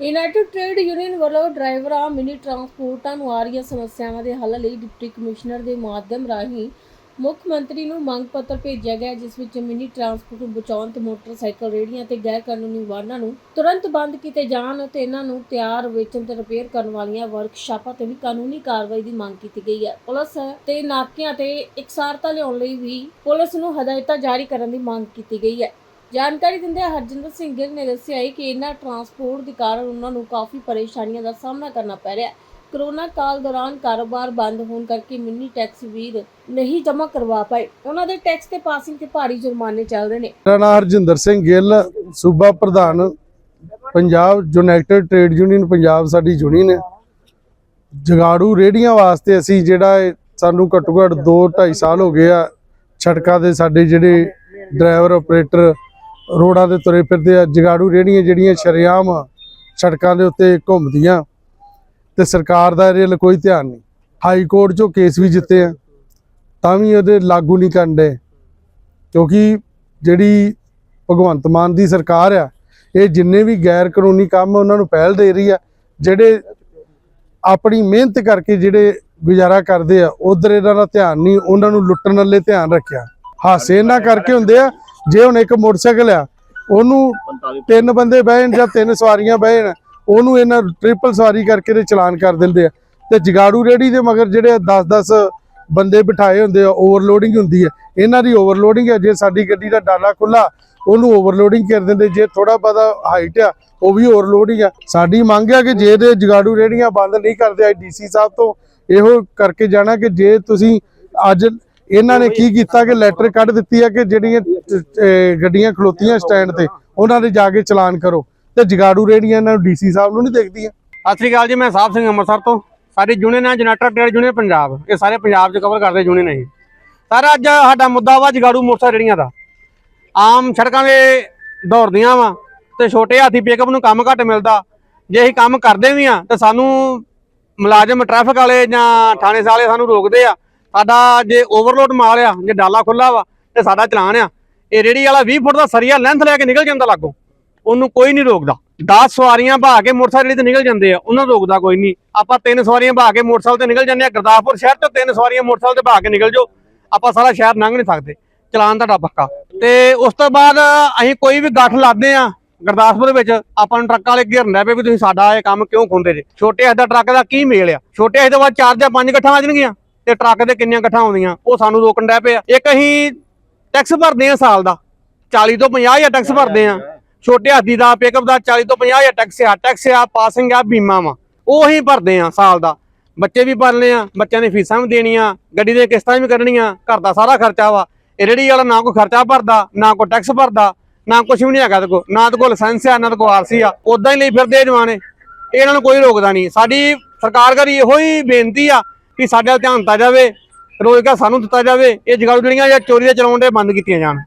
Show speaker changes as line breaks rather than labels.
United trade union ਵੱਲੋਂ ਡਰਾਈਵਰਾਂ, mini ਟਰਾਂਸਪੋਰਟਾਂ ਨੂੰ ਆ ਰਹੀਆਂ ਸਮੱਸਿਆਵਾਂ ਦੇ ਹੱਲ ਲਈ ਡਿਪਟੀ ਕਮਿਸ਼ਨਰ ਦੇ ਮਾਧਿਅਮ ਰਾਹੀਂ ਮੁੱਖ ਮੰਤਰੀ ਨੂੰ ਮੰਗ ਪੱਤਰ ਭੇਜਿਆ ਗਿਆ, ਜਿਸ ਵਿੱਚ ਮਿਨੀ ਟਰਾਂਸਪੋਰਟ ਨੂੰ ਬਚਾਉਣ ਤੇ ਮੋਟਰਸਾਈਕਲ, ਰੇਹੜੀਆਂ ਤੇ ਗੈਰ ਕਾਨੂੰਨੀ ਵਾਹਨਾਂ ਨੂੰ ਤੁਰੰਤ ਬੰਦ ਕੀਤੇ ਜਾਣ ਅਤੇ ਇਹਨਾਂ ਨੂੰ ਤਿਆਰ, ਵੇਚਣ ਤੇ ਰਿਪੇਅਰ ਕਰਨ ਵਾਲੀਆਂ ਵਰਕਸ਼ਾਪਾਂ ਤੇ ਵੀ ਕਾਨੂੰਨੀ ਕਾਰਵਾਈ ਦੀ ਮੰਗ ਕੀਤੀ ਗਈ ਹੈ। ਪੁਲਿਸ ਤੇ ਨਾਕਿਆਂ ਤੇ ਇਕਸਾਰਤਾ ਲਿਆਉਣ ਲਈ ਵੀ ਪੁਲਿਸ ਨੂੰ ਹਦਾਇਤਾਂ ਜਾਰੀ ਕਰਨ ਦੀ ਮੰਗ ਕੀਤੀ ਗਈ ਹੈ। ਜਾਣਕਾਰੀ ਦਿੰਦਿਆਂ ਹਰਜਿੰਦਰ ਸਿੰਘ ਗਿੱਲ ਨੇ ਦੱਸਿਆ ਹੈ ਕਿ ਇਹਨਾਂ ਟਰਾਂਸਪੋਰਟ ਦੇ ਕਾਰਨ ਉਹਨਾਂ ਨੂੰ ਕਾਫੀ ਪਰੇਸ਼ਾਨੀਆਂ ਦਾ ਸਾਹਮਣਾ ਕਰਨਾ ਪੈ ਰਿਹਾ ਹੈ। ਕਰੋਨਾ ਕਾਲ ਦੌਰਾਨ ਕਾਰੋਬਾਰ ਬੰਦ ਹੋਣ ਕਰਕੇ ਮਿੰਨੀ ਟੈਕਸ ਵੀਰ ਨਹੀਂ ਜਮ੍ਹਾਂ ਕਰਵਾ ਪਾਏ। ਉਹਨਾਂ ਦੇ ਟੈਕਸ ਤੇ ਪਾਸਿੰਗ ਤੇ ਭਾਰੀ ਜੁਰਮਾਨੇ ਚੱਲ ਨੇ।
ਮੇਰਾ ਨਾਮ ਹਰਜਿੰਦਰ ਸਿੰਘ ਗਿੱਲ, ਸੂਬਾ ਪ੍ਰਧਾਨ, Punjab united trade union, Punjab ਸਾਡੀ ਯੂਨੀਅਨ ਹੈ। ਜਗਾੜੂ ਰੇੜੀਆਂ ਵਾਸਤੇ ਅਸੀਂ ਜਿਹੜਾ ਸਾਨੂੰ ਘੱਟੋ ਘੱਟ 2 2.5 ਸਾਲ ਹੋ ਗਏ ਆ ਛੜਕਾਂ ਦੇ ਸਾਡੇ ਜਿਹੜੇ ਡਰਾਈਵਰ, ਆਪਰੇਟਰ ਰੋਡਾਂ ਦੇ ਤੁਰੇ ਫਿਰਦੇ ਆ। ਜਗਾੜੂ ਰੇੜੀਆਂ ਜਿਹੜੀਆਂ ਸ਼ਰੇਆਮ ਸੜਕਾਂ ਦੇ ਉੱਤੇ ਘੁੰਮਦੀਆਂ ਤੇ ਸਰਕਾਰ ਦਾ ਇਹਦੇ ਵੱਲ ਕੋਈ ਧਿਆਨ ਨਹੀਂ। ਹਾਈ ਕੋਰਟ 'ਚੋਂ ਕੇਸ ਵੀ ਜਿੱਤੇ ਆ, ਤਾਂ ਵੀ ਉਹਦੇ ਲਾਗੂ ਨਹੀਂ ਕਰਦੇ ਕਿਉਂਕਿ ਜਿਹੜੀ ਭਗਵੰਤ ਮਾਨ ਦੀ ਸਰਕਾਰ ਆ, ਇਹ ਜਿੰਨੇ ਵੀ ਗੈਰ ਕਾਨੂੰਨੀ ਕੰਮ ਉਹਨਾਂ ਨੂੰ ਪਹਿਲ ਦੇ ਰਹੀ ਆ, ਜਿਹੜੇ ਆਪਣੀ ਮਿਹਨਤ ਕਰਕੇ ਜਿਹੜੇ ਗੁਜ਼ਾਰਾ ਕਰਦੇ ਆ, ਉਧਰ ਇਹਨਾਂ ਦਾ ਧਿਆਨ ਨਹੀਂ, ਉਹਨਾਂ ਨੂੰ ਲੁੱਟਣ ਵੱਲੇ ਧਿਆਨ ਰੱਖਿਆ। ਹਾਸੇ ਇਹਨਾਂ ਕਰਕੇ ਹੁੰਦੇ ਆ ਜੇ ਹੁਣ ਇੱਕ ਮੋਟਰਸਾਈਕਲ ਆ, ਉਹਨੂੰ ਤਿੰਨ ਬੰਦੇ ਬਹਿਣ ਜਾਂ ਤਿੰਨ ਸਵਾਰੀਆਂ ਬਹਿਣ, ਉਹਨੂੰ ਇਹਨਾਂ ਟ੍ਰਿਪਲ ਸਵਾਰੀ ਕਰਕੇ ਦੇ ਚਲਾਨ ਕਰ ਦਿੰਦੇ ਆ। ਤੇ ਜਗਾੜੂ ਰੇੜੀ ਦੇ ਮਗਰ ਜਿਹੜੇ 10-10 ਬੰਦੇ ਬਿਠਾਏ ਹੁੰਦੇ ਆ ਓਵਰਲੋਡਿੰਗ ਹੁੰਦੀ ਹੈ ਇਹਨਾਂ ਦੀ ਓਵਰਲੋਡਿੰਗ ਹੈ ਜੇ ਸਾਡੀ ਗੱਡੀ ਦਾ ਡਾਲਾ ਖੁੱਲਾ ਉਹਨੂੰ ਓਵਰਲੋਡਿੰਗ ਕਰ ਦਿੰਦੇ। ਜੇ ਥੋੜਾ ਬਹੁਤਾ ਹਾਈਟ ਆ, ਉਹ ਵੀ ਓਵਰਲੋਡਿੰਗ ਆ। ਸਾਡੀ ਮੰਗ ਆ ਕਿ ਜੇ ਦੇ ਜਗਾੜੂ ਰੇੜੀਆਂ ਬੰਦ ਨਹੀਂ ਕਰਦੇ ਆ ਡੀਸੀ ਸਾਹਿਬ ਤੋਂ, ਇਹੋ ਕਰਕੇ ਜਾਣਾ ਕਿ ਜੇ ਤੁਸੀਂ ਅੱਜ ਇਹਨਾਂ ਨੇ ਕੀ ਕੀਤਾ ਕਿ ਲੈਟਰ ਕੱਢ ਦਿੱਤੀ ਆ ਕਿ ਜਿਹੜੀਆਂ ਗੱਡੀਆਂ ਖਲੋਤੀਆਂ ਸਟੈਂਡ ਤੇ, ਉਹਨਾਂ ਦੇ ਜਾ ਕੇ ਚਲਾਨ ਕਰੋ। ਤੇ ਜਗਾੜੂ ਰੇੜੀਆਂ ਇਹਨਾਂ ਨੂੰ ਡੀਸੀ ਸਾਹਿਬ ਨੂੰ ਨਹੀਂ ਦੇਖਦੀਆਂ।
ਸਤਿ ਸ੍ਰੀ ਅਕਾਲ ਜੀ, ਮੈਂ ਸਾਹਿਬ ਸਿੰਘ ਅੰਮ੍ਰਿਤਸਰ ਤੋਂ। ਸਾਡੀ ਯੂਨੀਅਨ ਆ ਜਨਰੇਟਰ ਟ੍ਰੇਡ ਯੂਨੀਅਨ ਪੰਜਾਬ। ਇਹ ਸਾਰੇ ਪੰਜਾਬ 'ਚ ਕਵਰ ਕਰਦੇ ਯੂਨੀਅਨ ਹੈ ਸਰ, ਅੱਜ ਸਾਡਾ ਮੁੱਦਾ ਵਾ ਜਗਾੜੂ ਮੋਟਰਸਾਈਕਲ ਰੇੜੀਆਂ ਦਾ। ਆਮ ਸੜਕਾਂ 'ਤੇ ਦੌੜਦੀਆਂ ਵਾ ਤੇ ਛੋਟੇ ਹਾਥੀ ਪਿਕਅਪ ਨੂੰ ਕੰਮ ਘੱਟ ਮਿਲਦਾ। ਜੇ ਅਸੀਂ ਕੰਮ ਕਰਦੇ ਵੀ ਆ, ਤਾਂ ਸਾਨੂੰ ਮੁਲਾਜ਼ਮ ਟ੍ਰੈਫਿਕ ਵਾਲੇ ਜਾਂ ਥਾਣੇ ਵਾਲੇ ਸਾਨੂੰ ਰੋਕਦੇ ਆ। ਸਾਡਾ ਜੇ ਓਵਰਲੋਡ ਮਾਲ ਆ, ਜੇ ਡਾਲਾ ਖੁੱਲਾ ਵਾ ਤੇ ਸਾਡਾ ਚਲਾਨ ਆ, ਇਹ ਰੇੜੀ ਵਾਲਾ 20 ਫੁੱਟ ਦਾ ਸਰੀਆ ਲੈਂਥ ਲੈ ਕੇ ਨਿਕਲ ਜਾਂਦਾ ਲਾਗੋਂ। ਉਹਨੂੰ ਕੋਈ ਨਹੀਂ ਰੋਕਦਾ। 10 ਸਵਾਰੀਆਂ ਭਾ ਕੇ ਮੋਟਰਸਾਈਕਲ ਤੇ ਨਿਕਲ ਜਾਂਦੇ ਆ, ਉਹਨਾਂ ਨੂੰ ਰੋਕਦਾ ਕੋਈ ਨਹੀਂ। ਆਪਾਂ ਤਿੰਨ ਸਵਾਰੀਆਂ ਭਾ ਕੇ ਮੋਟਰਸਾਈਕਲ ਤੇ ਨਿਕਲ ਜਾਂਦੇ ਆ, ਗੁਰਦਾਸਪੁਰ ਸ਼ਹਿਰ ਤੋਂ ਤਿੰਨ ਸਵਾਰੀਆਂ ਮੋਟਰਸਾਈਕਲ ਤੇ ਭਾ ਕੇ ਨਿਕਲ ਜਾਓ। ਆਪਾਂ ਸਾਰਾ ਸ਼ਹਿਰ ਲੰਘ ਨਹੀਂ ਸਕਦੇ। ਚਲਾਨ ਤੁਹਾਡਾ ਪੱਕਾ। ਤੇ ਉਸ ਤੋਂ ਬਾਅਦ ਅਸੀਂ ਕੋਈ ਵੀ ਗੱਠ ਲਾਦੇ ਆ ਗੁਰਦਾਸਪੁਰ ਵਿੱਚ, ਆਪਾਂ ਨੂੰ ਟਰੱਕ ਵਾਲੇ ਘੇਰਨ ਲੱਗ ਪਏ ਵੀ ਤੁਸੀਂ ਸਾਡਾ ਇਹ ਕੰਮ ਕਿਉਂ ਖੁੰਦੇ ਜੇ? ਛੋਟੇ ਹੱਥ ਦਾ ਟਰੱਕ ਦਾ ਕੀ ਮੇਲ ਆ? ਛੋਟੇ ਹੱਥ ਤੋਂ ਬਾਅਦ ਚਾਰ ਜਾਂ ਪੰਜ ਗੱਠਾਂ ਆ ਜਾਣਗੀਆਂ। ਤੇ ਟਰੱਕ ਦੇ ਕਿੰਨੀਆਂ ਗੱਠਾਂ ਆਉਂਦੀਆਂ, ਉਹ ਸਾਨੂੰ ਰੋਕਣ ਡੈ ਪਿਆ ਇੱਕ ਅਸੀਂ ਟੈਕਸ ਭਰਦੇ ਆ ਸਾਲ ਦਾ 40 ਤੋਂ 50 ਹਜ਼ਾਰ ਟੈਕਸ ਭਰਦੇ ਆ ਛੋਟੇ ਹਾਥੀ ਦਾ ਪਿਕਅਪ ਦਾ 40 ਤੋਂ 50 ਹਜ਼ਾਰ ਟੈਕਸ ਆ ਟੈਕਸ ਆ ਪਾਸਿੰਗ ਆ, ਬੀਮਾ ਵਾ। ਉਹ ਅਸੀਂ ਭਰਦੇ ਆ ਸਾਲ ਦਾ। ਬੱਚੇ ਵੀ ਭਰਨੇ ਆ, ਬੱਚਿਆਂ ਦੀ ਫੀਸਾਂ ਵੀ ਦੇਣੀਆਂ, ਗੱਡੀ ਦੀਆਂ ਕਿਸ਼ਤਾਂ ਵੀ ਕੱਢਣੀਆਂ, ਘਰ ਦਾ ਸਾਰਾ ਖਰਚਾ ਵਾ। ਇਹ ਰੇੜੀ ਵਾਲਾ ਨਾ ਕੋਈ ਖਰਚਾ ਭਰਦਾ, ਨਾ ਕੋਈ ਟੈਕਸ ਭਰਦਾ, ਨਾ ਕੁਝ ਵੀ ਨਹੀਂ ਹੈਗਾ ਤੇ ਕੋ ਨਾ ਤੇ ਕੋ ਲਾਇਸੈਂਸ ਆ, ਨਾ ਤੇ ਕੋ ਆਰਸੀ ਆ। ਉਦਾਂ ਹੀ ਲਈ ਫਿਰਦੇ ਇਹ ਜਵਾਨੇ। ਇਹਨਾਂ ਨੂੰ ਕੋਈ ਰੋਕਦਾ ਨਹੀਂ ਸਾਡੀ ਸਰਕਾਰ ਕਰੀ ਇਹੋ ਹੀ ਬੇਨਤੀ ਆ ਕਿ ਸਾਡੇ ਵੱਲ ਧਿਆਨ ਦਿੱਤਾ ਜਾਵੇ, ਰੋਜ਼ਗਾਰ ਸਾਨੂੰ ਦਿੱਤਾ ਜਾਵੇ, ਇਹ ਜਗਾੜੂ ਜਿਹੜੀਆਂ ਜਾਂ ਚੋਰੀ ਦੇ ਚਲਾਉਣ ਦੇ ਬੰਦ ਕੀਤੀਆਂ ਜਾਣ।